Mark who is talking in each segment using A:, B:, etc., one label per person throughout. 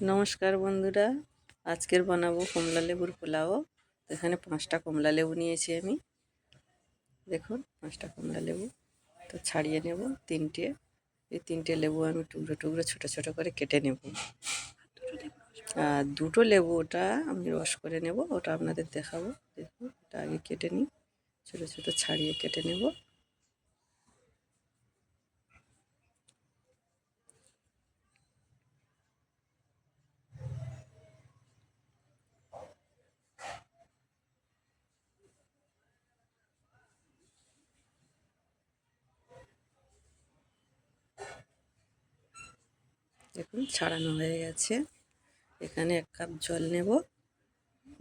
A: নমস্কার বন্ধুরা। আজকের বানাবো কমলা লেবুর পোলাও। এখানে পাঁচটা কমলা লেবু নিয়েছি আমি। দেখুন, পাঁচটা কমলা লেবু। তো ছাড়িয়ে নেব তিনটে। এই তিনটে লেবু আমি টুকরো টুকরো, ছোটো ছোটো করে কেটে নেব। আর দুটো লেবু ওটা আমি রস করে নেব, ওটা আপনাদের দেখাবো। দেখুন, ওটা আগে কেটে নিই। ছোটো ছোটো ছাড়িয়ে কেটে নেব। দেখুন, ছাড়ানো হয়ে গেছে। এখানে এক কাপ জল নেব।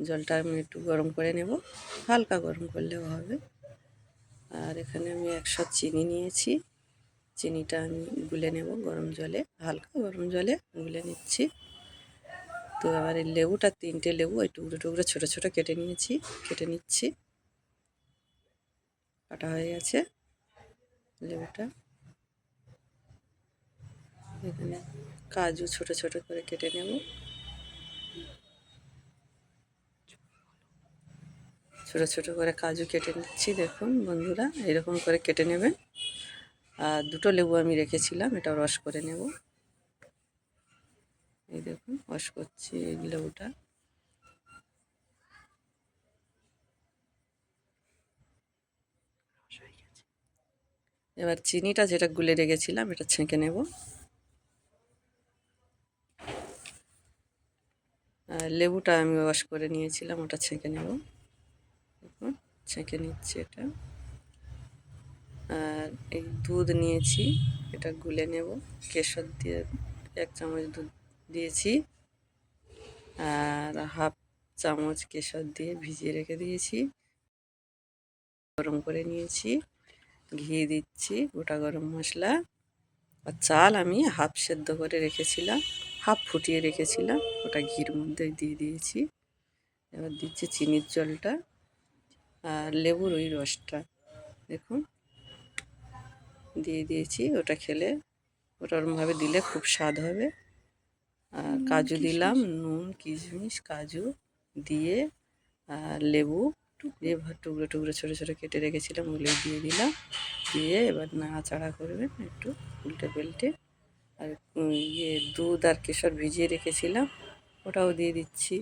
A: জলটা আমি একটু গরম করে নেব। হালকা গরম করলেও হবে। আর এখানে আমি একশো চিনি নিয়েছি। চিনিটা আমি গুলে নেব গরম জলে। হালকা গরম জলে গুলে নিচ্ছি। তো এবার এই লেবুটা, তিনটে লেবু, ওই টুকরো টুকরো, ছোটো ছোটো কেটে নিয়েছি, কেটে নিচ্ছি। কাটা হয়ে গেছে লেবুটা। এখানে কাজু ছোট ছোট করে কেটে নেব। ছোট ছোট করে কাজু কেটে নিচ্ছি, দেখুন বন্ধুরা, এরকম করে কেটে নেবেন। আর দুটো লেবু আমি রেখেছিলাম, এটা রস করে নেব। এই দেখুন, রস করছি এই লেবুটা। এবার চিনিটা যেটা গুলে রেখেছিলাম, এটা ছেঁকে নেব। লেবুটা আমি ওয়াশ করে নিয়েছিলাম, ওটা ছেঁকে নেব। দেখুন, ছেঁকে নিচ্ছি এটা। আর এই দুধ নিয়েছি, এটা গুলে নেব। কেশর দিয়ে এক চামচ দুধ দিয়েছি। আর হাফ চামচ কেশর দিয়ে ভিজিয়ে রেখে দিয়েছি। গরম করে নিয়েছি, ঘি দিচ্ছি, গোটা গরম মশলা। আর চাল আমি হাফ সেদ্ধ করে রেখেছিলাম। হাফ ফুটিয়ে রেখেছিলাম ওটা ঘির মধ্যে দিয়ে দিয়েছি। এবার দিচ্ছি চিনির জলটা আর লেবুর ওই রসটা। দেখুন দিয়ে দিয়েছি ওটা খেলে ওটা ওরমভাবে দিলে খুব স্বাদ হবে। আর কাজু দিলাম নুন কিশমিশ কাজু দিয়ে আর লেবু দিয়ে টুকরো টুকরো ছোটো ছোটো কেটে রেখেছিলাম ওগুলো দিয়ে দিলাম। দিয়ে এবার নাড়াচাড়া করবেন একটু উল্টে পাল্টে আর ইয়ে দুধ আর কেশর ভিজিয়ে রেখেছিলাম, ওটাও দিয়ে দিচ্ছি।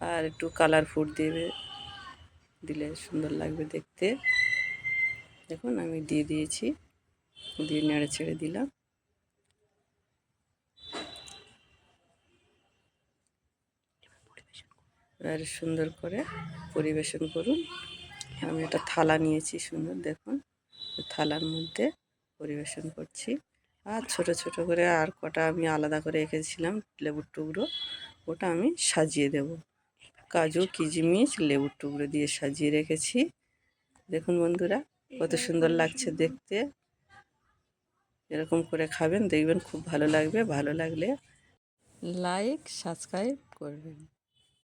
A: আর একটু কালার ফুড দেবে, দিলে সুন্দর লাগবে দেখতে। দেখুন, আমি দিয়ে দিয়েছি, দিয়ে নেড়ে ছেড়ে দিলাম। এবার সুন্দর করে পরিবেশন করুন। আমি একটা থালা নিয়েছি সুন্দর, দেখুন, থালার মধ্যে পরিবেশন করছি। আর ছোট ছোট করে আর কটা আমি আলাদা করে রেখেছিলাম লেবুর টুকরো ওটা আমি সাজিয়ে দেব। কাজু কিচমিচ লেবুর টুকরো দিয়ে সাজিয়ে রেখেছি। দেখুন বন্ধুরা কত সুন্দর লাগছে দেখতে। এরকম করে খাবেন দেখবেন খুব ভালো লাগবে ভালো লাগলে লাইক সাবস্ক্রাইব করবেন।